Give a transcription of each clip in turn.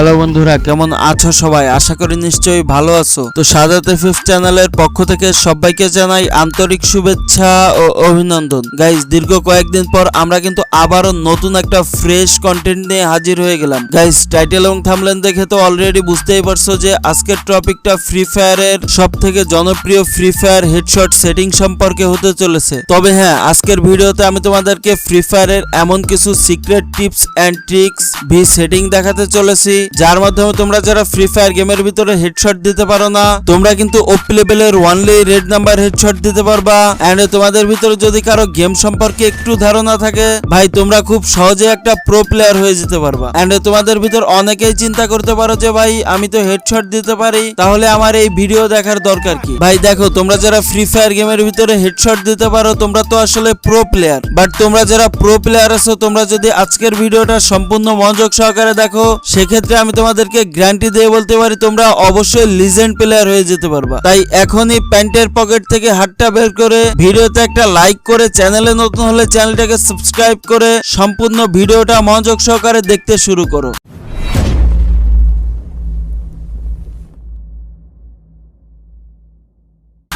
Hello বন্ধুরা, কেমন আছো সবাই? আশা করি নিশ্চয়ই ভালো আছো। তো সাদাত এফএফ চ্যানেলের পক্ষ থেকে সবাইকে জানাই আন্তরিক শুভেচ্ছা ও অভিনন্দন। গাইজ দীর্ঘ কয়েকদিন পর আমরা কিন্তু আবারও নতুন একটা ফ্রেশ কন্টেন্ট নিয়ে হাজির হয়ে গেলাম। গাইজ টাইটেল এবং থামলেন দেখে তো অলরেডি বুঝতেই পারছ যে আজকের টপিকটা ফ্রি ফায়ারের সব থেকে জনপ্রিয় ফ্রি ফায়ার হেডশট সেটিং সম্পর্কে হতে চলেছে। তবে হ্যাঁ আজকের ভিডিওতে আমি তোমাদেরকে ফ্রি ফায়ারের এমন কিছু সিক্রেট টিপস অ্যান্ড ট্রিক্স ভি সেটিং দেখাতে চলেছি। যার মাধ্যমে তোমরা যারা ফ্রি ফায়ার গেমের ভিতরে হেডশট দিতে পারো না, তোমরা কিন্তু ওপি লেভেলের ওয়ানলি রেড নাম্বার হেডশট দিতে পারবা। এন্ড তোমাদের ভিতরে যদি কারও গেম সম্পর্কে একটু ধারণা থাকে, ভাই, তোমরা খুব সহজে একটা প্রো প্লেয়ার হয়ে যেতে পারবা। এন্ড তোমাদের ভিতর অনেকেই চিন্তা করতে পারো যে, ভাই, আমি তো হেডশট দিতে পারি, তাহলে আমার এই ভিডিও দেখার দরকার কি? ভাই, দেখো, তোমরা যারা ফ্রি ফায়ার গেমের ভিতরে হেডশট দিতে পারো, তোমরা তো আসলে প্রো প্লেয়ার বাট তোমরা যারা প্রো প্লেয়ার আছো, তোমরা যদি আজকের ভিডিওটা সম্পূর্ণ মনোযোগ সহকারে দেখো, সেক্ষেত্রে আমি তোমাদেরকে গ্যারান্টি দিয়ে বলতে পারি, তোমরা অবশ্যই লিজেন্ড প্লেয়ার হয়ে যেতে পারবা। তাই এখনই প্যান্টের পকেট থেকে হাতটা বের করে ভিডিওতে একটা লাইক করে চ্যানেলে নতুন হলে চ্যানেলটাকে সাবস্ক্রাইব করে সম্পূর্ণ ভিডিওটা মনোযোগ সহকারে দেখতে শুরু করো।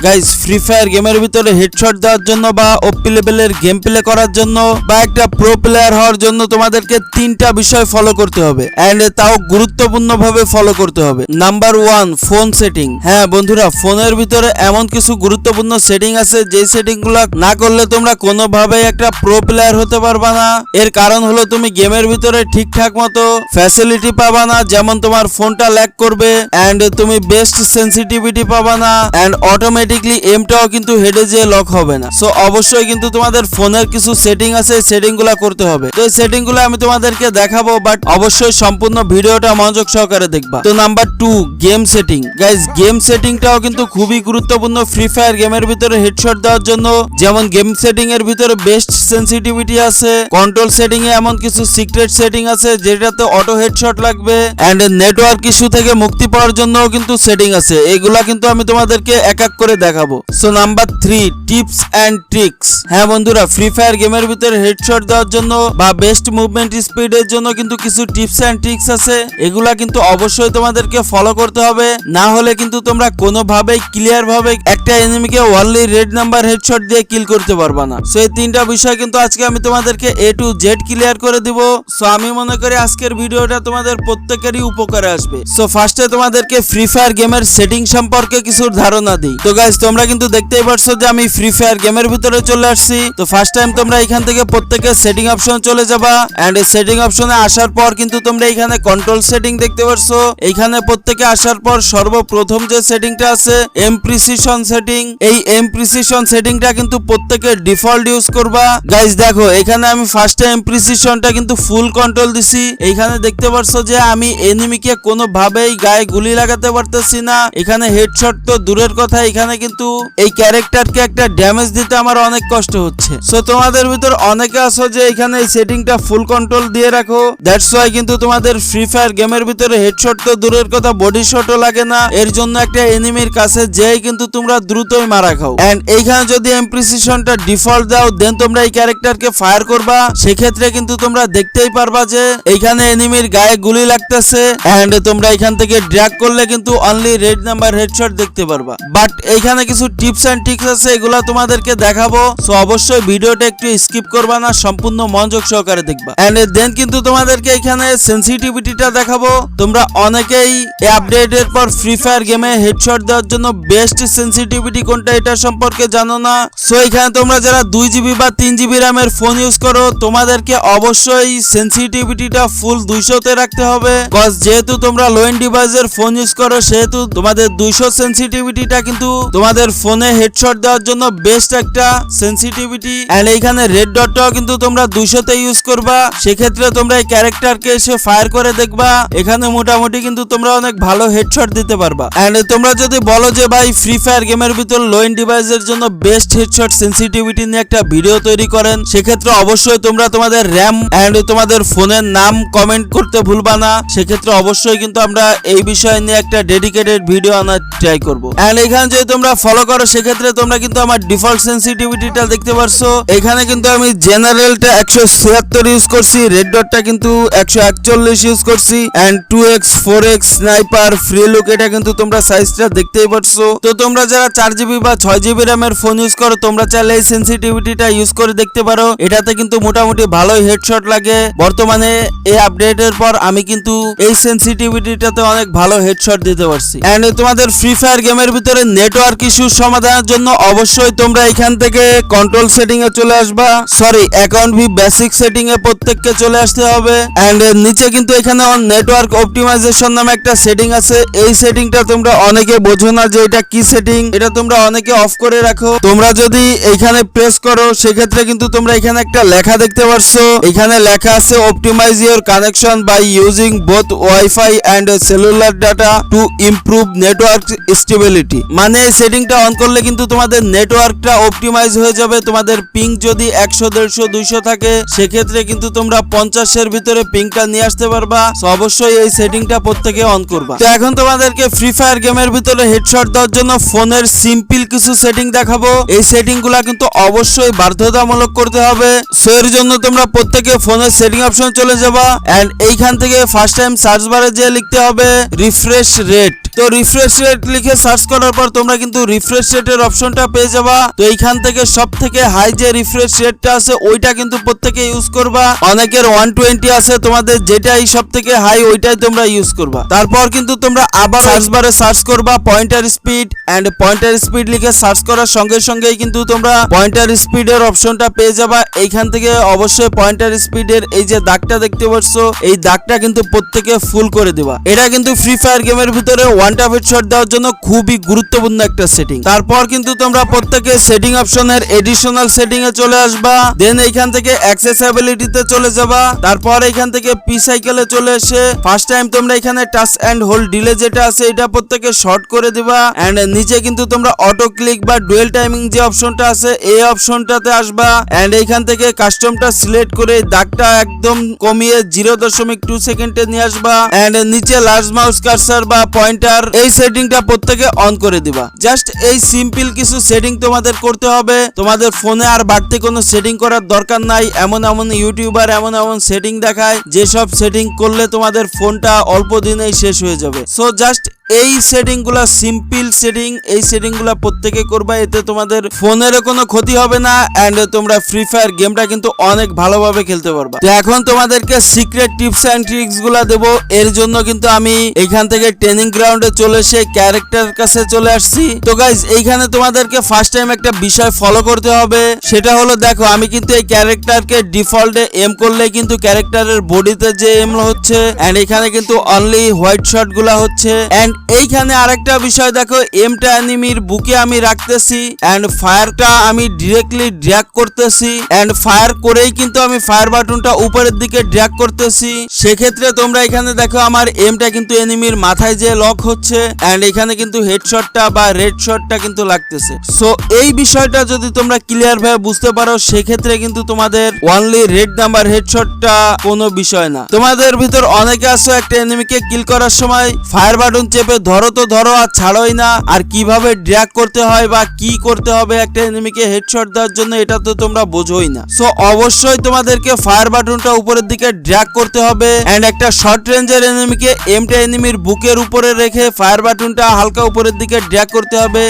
গাইজ ফ্রি ফায়ার গেমের ভিতরে হেডশট দেওয়ার জন্য বা ওপি লেভেলের গেম প্লে করার জন্য বা একটা প্রো প্লেয়ার হওয়ার জন্য তোমাদেরকে তিনটা বিষয় ফলো করতে হবে এন্ড তাও গুরুত্বপূর্ণ ভাবে ফলো করতে হবে। নাম্বার ওয়ান ফোন সেটিং হ্যাঁ বন্ধুরা ফোনের ভিতরে এমন কিছু গুরুত্বপূর্ণ সেটিং আছে যে সেটিংগুলা না করলে তোমরা কোনোভাবে একটা প্রো প্লেয়ার হতে পারবা না। এর কারণ হলো তুমি গেমের ভিতরে ঠিকঠাক মতো ফ্যাসিলিটি পাবা না, যেমন তোমার ফোনটা ল্যাগ করবে এন্ড তুমি বেস্ট সেন্সিটিভিটি পাবা না এন্ড অটোমেটিকলি এমটাও কিন্তু হেডে যে লক হবে না। সো অবশ্যই কিন্তু তোমাদের ফোনের কিছু সেটিং আছে সেটিংগুলা করতে হবে। তো এই সেটিংগুলো আমি তোমাদেরকে দেখাবো বাট অবশ্যই সম্পূর্ণ ভিডিওটা মনোযোগ সহকারে দেখবা। তো number two game setting guys game সেটিংটাও কিন্তু খুবই গুরুত্বপূর্ণ। ফ্রি ফায়ার গেমের ভিতরে হেডশট দেওয়ার জন্য, যেমন গেম সেটিং এর ভিতরে বেস্ট সেন্সিটিভিটি আছে কন্ট্রোল সেটিং এ এমন কিছু সিক্রেট সেটিং আছে, যেটাতে অটো হেডশট লাগবে এন্ড নেটওয়ার্ক ইস্যু থেকে মুক্তি পাওয়ার জন্যও কিন্তু সেটিং আছে। এগুলা কিন্তু আমি তোমাদেরকে এক এক করে দেখাবো। So number three tips and tricks হ্যাঁ বন্ধুরা ফ্রি ফায়ার গেমের ভিতরে হেডশট দেওয়ার জন্য বা বেস্ট মুভমেন্ট স্পিডের জন্য কিন্তু কিছু টিপস অ্যান্ড ট্রিক্স আছে। এগুলা কিন্তু অবশ্যই তোমাদেরকে ফলো করতে হবে। না হলে কিন্তু তোমরা কোনোভাবেই ক্লিয়ার ভাবে একটা এনিমিকে ওনলি রেড নাম্বার হেডশট দিয়ে কিল করতে পারবা না। সো এই তিনটা বিষয় কিন্তু আজকে আমি তোমাদেরকে এ টু জেড ক্লিয়ার করে দিব। সো আমি মনে করি আজকের ভিডিওটা তোমাদের প্রত্যেকেরই উপকারে আসবে। সো ফার্স্টে তোমাদেরকে ফ্রি ফায়ার গেমের সেটিং সম্পর্কে কিছু ধারণা দিই। তো গাইজ তোমরা কিন্তু দেখতেই পারছ যে আমি ফ্রি ফায়ার গেমের ভিতরে চলে আসছি। তো ফার্স্ট টাইম তোমরা এখান থেকে প্রত্যেকে সেটিং অপশন চলে যাবা। এন্ড সেটিং অপশনে আসার পর কিন্তু তোমরা এখানে কন্ট্রোল সেটিং দেখতে পারছ। এইখানে প্রত্যেকে আসার পর সর্বপ্রথম যে সেটিংটা আছে এম প্রিসিশন সেটিং এই এম প্রিসিশন সেটিংটা কিন্তু প্রত্যেকে ডিফল্ট ইউজ করবা। গাইজ দেখো, এখানে আমি ফার্স্ট টাইম প্রিসিশনটা কিন্তু ফুল কন্ট্রোল দিছি। এইখানে দেখতে পারছ যে আমি এনিমিকে কোনোভাবেই গায়ে গুলি লাগাতে পারতেছি না। এখানে হেডশট তো দূরের কথা, এখানে কিন্তু এই ক্যারেক্টারকে একটা ড্যামেজ দিতে আমার অনেক কষ্ট হচ্ছে। সো তোমাদের ভিতর অনেকে আছো যে এখানে এই সেটিংটা ফুল কন্ট্রোল দিয়ে রাখো। দ্যাটস ওয়াই কিন্তু তোমাদের ফ্রি ফায়ার গেমের ভিতরে হেডশট তো দূরের কথা বডি শটও লাগে না। এর জন্য একটা এনিমির কাছে যেই কিন্তু তোমরা দ্রুতই মারা খাও। এন্ড এইখানে যদি এমপ্রিসিশনটা ডিফল্ট দাও দেন তোমরা এই ক্যারেক্টারকে ফায়ার করবা। সেক্ষেত্রে কিন্তু তোমরা দেখতেই পারবা যে এইখানে এনিমির গায়ে গুলি লাগতেছে। এন্ড তোমরা এখান থেকে ড্র্যাগ করলে কিন্তু অনলি রেড নাম্বার হেডশট দেখতে পারবা। বাট এইখানে কিছু টিপস এন্ড ট্রিক্স আছে, এগুলা তোমাদেরকে দেখাবো। সো অবশ্যই ভিডিওটা একটু স্কিপ করবা না, সম্পূর্ণ মনোযোগ সহকারে দেখবা। এন্ড দেন কিন্তু তোমাদেরকে এখানে সেন্সিটিভিটিটা দেখাবো। তোমরা অনেকেই আপডেটের পর ফ্রি ফায়ার গেমে হেডশট দেওয়ার জন্য বেস্ট সেন্সিটিভিটি কোনটা এটা সম্পর্কে জানো না। সো এখানে তোমরা যারা দুই জিবি বা তিন জিবি র্যামের ফোন ইউজ করো, তোমাদেরকে অবশ্যই সেন্সিটিভিটিটা ফুল দুইশোতে রাখতে হবে। যেহেতু তোমরা লো এন্ড ডিভাইসের ফোন ইউজ করো, সেহেতু তোমাদের দুইশো সেন্সিটিভিটিটা কিন্তু তোমাদের ফোনে হেডশট দেওয়ার জন্য বেস্ট একটা সেন্সিটিভিটি এন্ড এইখানে রেড ডটটাও কিন্তু তোমরা দুইশোতে ইউজ করবা। সেক্ষেত্রে তোমরা এই ক্যারেক্টারকে এসে ফায়ার করে দেখবা। এখানে মোটামুটি কিন্তু তোমরা অনেক ভালো হেডশট দিতে পারবা। এন্ড তোমরা যদি বলো যে ভাই ফ্রি ফায়ার গেমের ভিতর লো এন্ড ডিভাইসের জন্য বেস্ট হেডশট সেন্সিটিভিটি নিয়ে একটা ভিডিও তৈরি করেন, সেক্ষেত্রে অবশ্যই তোমরা তোমাদের র্যাম এন্ড তোমাদের ফোনের নাম কমেন্ট করতে ভুলবা না। সেক্ষেত্রে অবশ্যই কিন্তু আমরা এই বিষয় নিয়ে একটা ডেডিকেটেড ভিডিও আনার ট্রাই করব। এন্ড এখানে যদি তোমরা তোমরা ফলো করো, সেক্ষেত্রে তোমরা কিন্তু আমার ডিফল্ট সেন্সিটিভিটিটা দেখতে পারছ। এখানে কিন্তু আমি জেনারেলটা একশো ছিয়াত্তর ইউজ করছি রেড ডটটা কিন্তু একশো একচল্লিশ ইউজ করছি and two X four X sniper free look এটা কিন্তু তোমরা সাইজটা দেখতেই পারছ। তো তোমরা যারা চার জিবি বা ছয় জিবি র্যামের ফোন ইউজ করো, তোমরা চাইলে এই সেন্সিটিভিটিটা ইউজ করে দেখতে পারো। এটাতে কিন্তু মোটামুটি ভালোই হেডশট লাগে। বর্তমানে এই আপডেটের পর আমি কিন্তু এই সেন্সিটিভিটিটাতে অনেক ভালো হেডশট দিতে পারছি। এন্ড তোমাদের ফ্রি ফায়ার গেমের ভিতরে নেটওয়ার্ক ইস্যু সমাধানের জন্য অবশ্যই তোমরা এখান থেকে কন্ট্রোল সেটিং এ চলে আসবা। সরি অ্যাকাউন্ট ভি বেসিক সেটিং এ প্রত্যেককে চলে আসতে হবে। এন্ড নিচে কিন্তু এখানে নেটওয়ার্ক অপটিমাইজেশন নামে একটা সেটিং আছে। এই সেটিংটা তোমরা অনেকে বোঝো না যে এটা কি সেটিং এটা তোমরা অনেকে অফ করে রাখো। তোমরা যদি এইখানে প্রেস করো, সেক্ষেত্রে কিন্তু তোমরা এখানে একটা লেখা দেখতে পারছ। এখানে লেখা আছে optimize your connection by using both wifi and cellular data to improve network stability মানে সেটিংটা অন করলে কিন্তু তোমাদের নেটওয়ার্কটা অপটিমাইজ হয়ে যাবে। তোমাদের পিং যদি একশো, দেড়শো, দুইশো থাকে, সেক্ষেত্রে কিন্তু তোমরা পঞ্চাশের ভিতরে পিংটা নিয়ে আসতে পারবা। অবশ্যই এই সেটিংটা প্রত্যেকে অন করবা। তো এখন তোমাদেরকে ফ্রি ফায়ার গেমের ভিতরে হেডশট দেওয়ার জন্য ফোনের সিম্পল কিছু সেটিং দেখাবো। এই সেটিংগুলা কিন্তু অবশ্যই বাধ্যতামূলক করতে হবে। সো এর জন্য তোমরা প্রত্যেকে ফোনের সেটিং অপশন চলে যাবা। এন্ড এইখান থেকে ফার্স্ট টাইম সার্চ বারে যে লিখতে হবে রিফ্রেশ রেট তো রিফ্রেশ রেট লিখে সার্চ করার পর তোমরা কিন্তু রিফ্রেশ রেটের অপশনটা পেয়ে যাবা। তো এইখান থেকে সব থেকে হাই যে রিফ্রেশ রেটটা আছে ওইটা কিন্তু প্রত্যেকে ইউজ করবা। অনেকের ওয়ান টোয়েন্টি আছে তোমাদের যেটাই সব থেকে হাই ওইটাই তোমরা ইউজ করবা। তারপর কিন্তু তোমরা আবার সার্চ বারে সার্চ করবা pointer speed and pointer speed লিখে সার্চ করার সঙ্গে সঙ্গেই কিন্তু তোমরা পয়েন্টার স্পিডের অপশনটা পেয়ে যাবা। এইখান থেকে অবশ্যই পয়েন্টার স্পিডের এই যে দাগটা দেখতে পাচ্ছ এই দাগটা কিন্তু প্রত্যেকে ফুল করে দেবা। এটা কিন্তু ফ্রি ফায়ার গেমের ভিতরে ওয়ান টাপ হেডশট দেওয়ার জন্য খুবই গুরুত্বপূর্ণ একটা সেটিং তারপর কিন্তু তোমরা প্রত্যেকে সেটিং অপশনের এডিশনাল সেটিং এ চলে আসবা। দেন এইখান থেকে অ্যাক্সেসিবিলিটিতে চলে যাবা। তারপর এইখান থেকে পি সাইকেলে চলে এসে ফার্স্ট টাইম তোমরা এখানে টাচ এন্ড হোল্ড ডিলে যেটা আছে, এটা প্রত্যেকে শর্ট করে দিবা। এন্ড নিচে কিন্তু তোমরা অটো ক্লিক বা ডুয়েল টাইমিং যে অপশনটা আছে, এই অপশনটাতে আসবা। এন্ড এইখান থেকে কাস্টমটা সিলেক্ট করে দাগটা একদম কমিয়ে জিরো দশমিক টু সেকেন্ডে নিয়ে আসবা। এন্ড নিচে লার্জ মাউস কার্সার বা পয়েন্টার এই সেটিংটা প্রত্যেকে অন করে দিবা। জাস্ট এই সিম্পল কিছু সেটিং তোমাদের করতে হবে। তোমাদের ফোনে আর বাড়তি কোনো সেটিং করার দরকার নাই। এমন এমন ইউটিউবার এমন এমন সেটিং দেখায়, যেসব সেটিং করলে তোমাদের ফোনটা অল্প দিনেই শেষ হয়ে যাবে। সো জাস্ট এই সেটিংগুলা সিম্পল সেটিং এই সেটিংগুলা প্রত্যেকে করবা, এতে তোমাদের ফোনের কোনো ক্ষতি হবে না এন্ড তোমরা ফ্রি ফায়ার গেমটা কিন্তু অনেক ভালোভাবে খেলতে পারবা। তো এখন তোমাদেরকে সিক্রেট টিপস এন্ড ট্রিক্সগুলা দেবো, এর জন্য কিন্তু আমি এখান থেকে ট্রেনিং গ্রাউন্ডে চলে এসে ক্যারেক্টার কাছে চলে আসছি। তো গাইজ এইখানে তোমাদেরকে ফার্স্ট টাইম একটা বিষয় ফলো করতে হবে, সেটা হলো দেখো, আমি কিন্তু এই ক্যারেক্টারকে ডিফল্টে এম করলে কিন্তু ক্যারেক্টারের বডিতে যে এম হচ্ছে এন্ড এখানে কিন্তু অনলি হোয়াইট শটগুলা হচ্ছে এইখানে আরেকটা বিষয় দেখো এমটা অ্যানিমির বুকে আমি রাখতেছি এন্ড ফায়ারটা আমি ডিরেক্টলি ড্র্যাগ করতেছি এন্ড ফায়ার করেই কিন্তু আমি ফায়ার বাটনটা উপরের দিকে ড্র্যাগ করতেছি। সেক্ষেত্রে তোমরা এখানে দেখো, আমার এমটা কিন্তু এনিমির মাথায় যে লক হচ্ছে এন্ড এখানে কিন্তু হেডশটটা বা রেড শটটা কিন্তু লাগতেছে। সো এই বিষয়টা যদি তোমরা ক্লিয়ার ভাবে বুঝতে পারো, সেক্ষেত্রে কিন্তু তোমাদের অনলি রেড নাম্বার হেডশটটা কোনো বিষয় না। তোমাদের ভিতর অনেকে আছো, একটা এনিমিকে কিল করার সময় ফায়ার বাটন চেপে ধরো তো ধরো আর ছাড়োই না। আর কীভাবে ড্র্যাগ করতে হয় বা কি করতে হবে একটা এনিমিকে হেডশট দেওয়ার জন্য, এটা তো তোমরা বোঝোই না। সো অবশ্যই তোমাদেরকে ফায়ার বাটনটা উপরের দিকে ড্র্যাগ করতে হবে এন্ড একটা শর্ট রেঞ্জের এনিমিকে এমটা এনিমির বুকের উপরে রেখে ফায়ার বাটনটা হালকা উপরের দিকে ড্র্যাগ করতে হবে।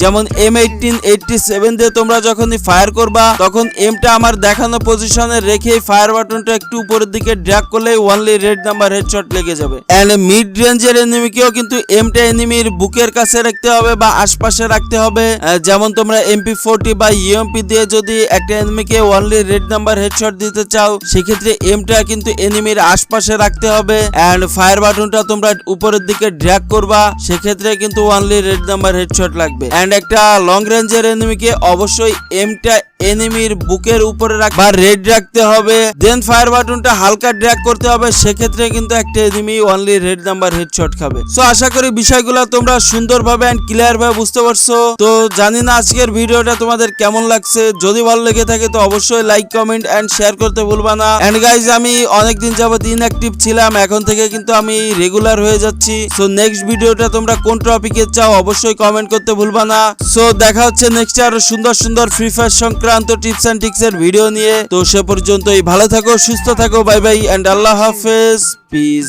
যেমন এম এইটিন এইটটি সেভেন দিয়ে তোমরা যখনই ফায়ার করবা, তখন এমটা আমার দেখানো পজিশনে রেখে ফায়ার বাটনটা একটু উপরের দিকে ড্র্যাগ করলে ওয়ানলি রেড নাম্বার হেডশট লেগে যাবে। এন্ড মিড রেঞ্জের এনিমিকেও কিন্তু এমটা এনিমির বুকের কাছে রাখতে হবে বা আশপাশে রাখতে হবে। যেমন তোমরা এমপি ফোরটি বা ইএমপি দিয়ে যদি একটা এনিমিকে ওয়ানলি রেড নাম্বার হেডশট দিতে চাও, সেক্ষেত্রে এমটা কিন্তু এনিমির আশপাশে রাখতে হবে। এন্ড ফায়ার বাটনটা তোমরা উপরের দিকে ড্র্যাগ করবা, সেক্ষেত্রে কিন্তু ওয়ানলি রেড নাম্বার হেডশট লাগবে। এন্ড একটা লং রেঞ্জের এনিমিকে অবশ্যই এমটা এনিমির বুকের উপরে রাখ বা রেড রাখতে হবে। দেন ফায়ার বাটনটা হালকা ড্র্যাগ করতে হবে। সেক্ষেত্রে কিন্তু একটা enemy only red number headshot খাবে। সো আশা করি বিষয়গুলো তোমরা সুন্দরভাবে এন্ড ক্লিয়ার ভাবে বুঝতে পারছ। তো জানি না আজকের ভিডিওটা তোমাদের কেমন লাগছে। যদি ভালো লেগে থাকে তো অবশ্যই লাইক কমেন্ট এন্ড শেয়ার করতে ভুলবা না। এন্ড গাইজ আমি অনেকদিন যাবত ইনঅ্যাক্টিভ ছিলাম। এখন থেকে কিন্তু আমি রেগুলার হয়ে যাচ্ছি। সো নেক্সট ভিডিওটা তোমরা কোন টপিকে চাও অবশ্যই কমেন্ট করতে ভুলবা না। না? সো দেখা হচ্ছে নেক্সট আরও সুন্দর সুন্দর ফ্রি ফায়ার সংক্রান্ত টিপস এন্ড টিক্স এর ভিডিও নিয়ে। তো সে পর্যন্তই ভালো থাকো, সুস্থ থাকো বাই বাই এন্ড আল্লাহ হাফেজ পিস